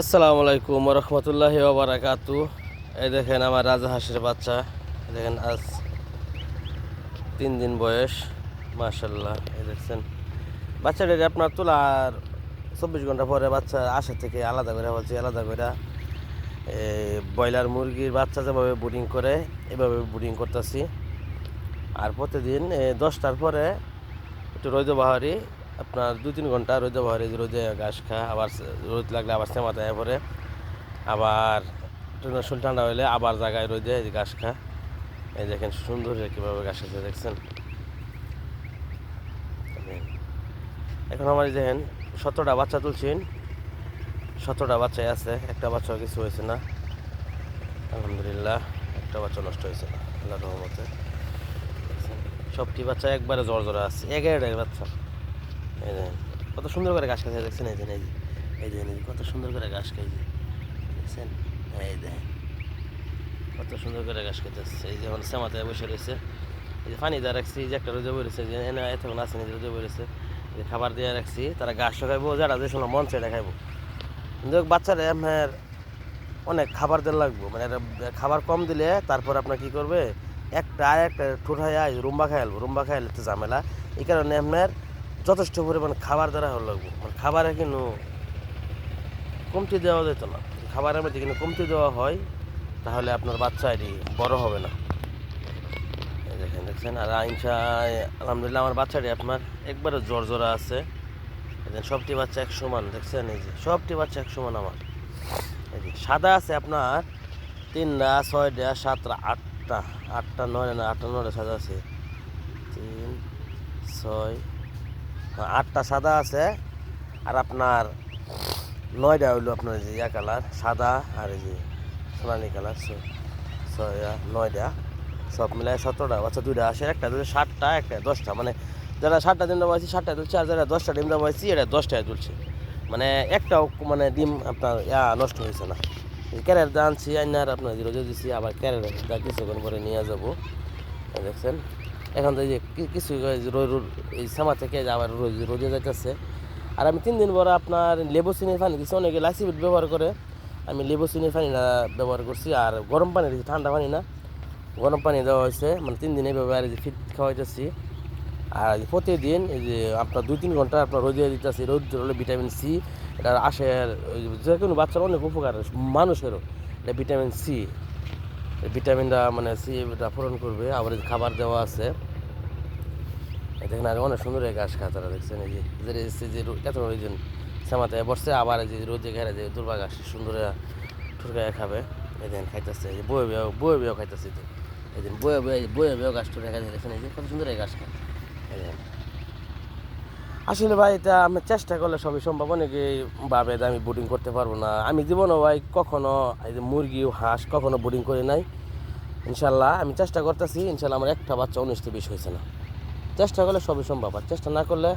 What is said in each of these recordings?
আসসালামু আলাইকুম রহমতুল্লাহি বারাকাতু এই দেখেন আমার রাজা হাঁসের বাচ্চা। দেখেন আজ তিন দিন বয়স মাশাল্লাহ এই দেখছেন বাচ্চাটা আপনার তোলার চব্বিশ ঘণ্টা পরে বাচ্চা আসা থেকে আলাদা করে বলছি, আলাদা করে। ব্রয়লার মুরগির বাচ্চা যেভাবে বুডিং করে, এভাবে বুডিং করতেছি। আর প্রতিদিন দশটার পরে একটু রৈদ বাহারি আপনার দু তিন ঘণ্টা রোদে বাহারি রোদে ঘাস খা, আবার রোদ লাগলে আবার সেমাতে পরে আবার শরীর ঠান্ডা হলে আবার জায়গায় রোদে এই ঘাস খা। এই দেখেন সুন্দর কীভাবে ঘাস আছে দেখছেন? এখন আমার দেখেন, সতেরোটা বাচ্চা তুলছেন। সতেরোটা বাচ্চাই আছে, একটা বাচ্চা কিছু হয়েছে না। আলহামদুলিল্লাহ, একটা বাচ্চা নষ্ট হয়েছে না আল্লাহ রহমতে? সবটি বাচ্চা একবারে জ্বর জ্বর আছে, এগারোটাই বাচ্চা। এই দেখেন কত সুন্দর করে ঘাস খাইছে দেখছেন এই যে এই যে এই যে কত সুন্দর করে ঘাস খাইছে দেখছেন এই দেখেন কত সুন্দর করে ঘাস খাইতেছে এই যে মানে সেমাতে বসে রয়েছে এই যে পানি দেওয়া রাখছি এই যে একটা রোদে বলেছে যে এনে এতক্ষণ আছে নিজে রোদে বলেছে এই যে খাবার দিয়ে রাখছি তারা গাছ খাইবো যারা যে সময় মন চাইলে খাইবো কিন্তু বাচ্চারা আপনার অনেক খাবার দেওয়া লাগবো মানে খাবার কম দিলে তারপর আপনার কী করবে একটা আর একটা ঠোঁটায় রুম্বা খাইলবো রুম্বা খাইলে তো ঝামেলা এই কারণে আপনার যথেষ্ট পরিমাণ খাবার দেওয়া হলো লাগবো। মানে খাবারে কিন্তু কমতি দেওয়া যেত না। খাবারের মধ্যে কিন্তু কমতি দেওয়া হয়, তাহলে আপনার বাচ্চা এটি বড় হবে না। দেখেন, দেখছেন? আর আইনসা আলহামদুলিল্লাহ আমার বাচ্চাটি আপনার একবারে জ্বর জ্বরা আছে। সবটি বাচ্চা এক সমান, দেখছেন? এই যে, সবটি বাচ্চা এক সমান আমার। এই যে, সাদা আছে আপনার তিনটা, ছয়টা, সাতটা, আটটা। আটটা নয় না, আটটা, নয়টা সাদা আছে। তিন, ছয় আটটা সাদা আছে, আর আপনার নয়টা হইল আপনার যে ইয়া কালার, সাদা আর এই যে সোনালি কালার নয়টা সব মিলায় সতেরোটা বাচ্চা দুইটা আসে, একটা দুটো সাতটা, একটা দশটা মানে যারা সাতটা ডিম দেওয়া হয়েছে সাতটা তুলছে, আর যারা দশটা ডিম দেওয়া হয়েছে এটা দশটায় তুলছে। মানে একটাও মানে ডিম আপনার ইয়া নষ্ট হয়েছে না। ক্যারের দানছি আইনার আপনার রোজে দিচ্ছি আবার ক্যারের কিছুক্ষণ পরে নিয়ে যাব। দেখছেন? এখন তো যে কিছু এই সামা থেকে আবার রোজে যাইতেছে। আর আমি তিন দিন পরে আপনার লেবু চিনির পানি দিচ্ছি অনেকে লাইসিবিট ব্যবহার করে। আমি লেবু চিনির পানি না ব্যবহার করছি, আর গরম পানি দিচ্ছি ঠান্ডা পানি না, গরম পানি দেওয়া হয়েছে মানে তিন দিনে ব্যবহার যে ফিট খাওয়াইতেছি। আর প্রতিদিন এই যে আপনার দুই তিন ঘণ্টা আপনার রোদে দিতেছি রোদ হলে ভিটামিন সি, এটা আসে যে কোনো বাচ্চার অনেক উপকার, মানুষেরও এটা ভিটামিন সি। ভিটামিনটা মানে সি এটা পূরণ করবে। আবার খাবার দেওয়া আছে। দেখেন আর অনেক সুন্দর এই ঘাস খায় তারা, দেখছেন? এই যে যে এত ওই যে সামাতে বসছে, আবার যে রোদে ঘেরে যে দুর্বা ঘাস সুন্দর ঠুরকায় খাবে। এই দেখেন খাইতেছে, এই যে বয়ে বেও বয়ে বেও খাইতেছে এই দিন বয়ে বয়ে বয়ে বেও গাছ টুরে খাইতে দেখছেন? এই যে কত সুন্দর এই গাছ খায়। এই আসলে ভাই, এটা আমি চেষ্টা করলে সবই সম্ভব। অনেকে ভাবে আমি বোটিং করতে পারব না। আমি জীবনও ভাই কখনো এই যে মুরগি হাঁস কখনো বোটিং করি নাই। ইনশাল্লাহ আমি চেষ্টা করতেছি, ইনশাল্লাহ আমার একটা বাচ্চা উনিশ থেকে বিশ হয়েছে না। চেষ্টা করলে সবই সম্ভব, আর চেষ্টা না করলে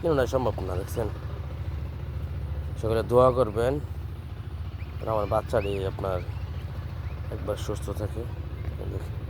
কেন সম্ভব না, দেখছেন? সকলে দোয়া করবেন আমার বাচ্চাটি আপনার একবার সুস্থ থাকে। দেখেন।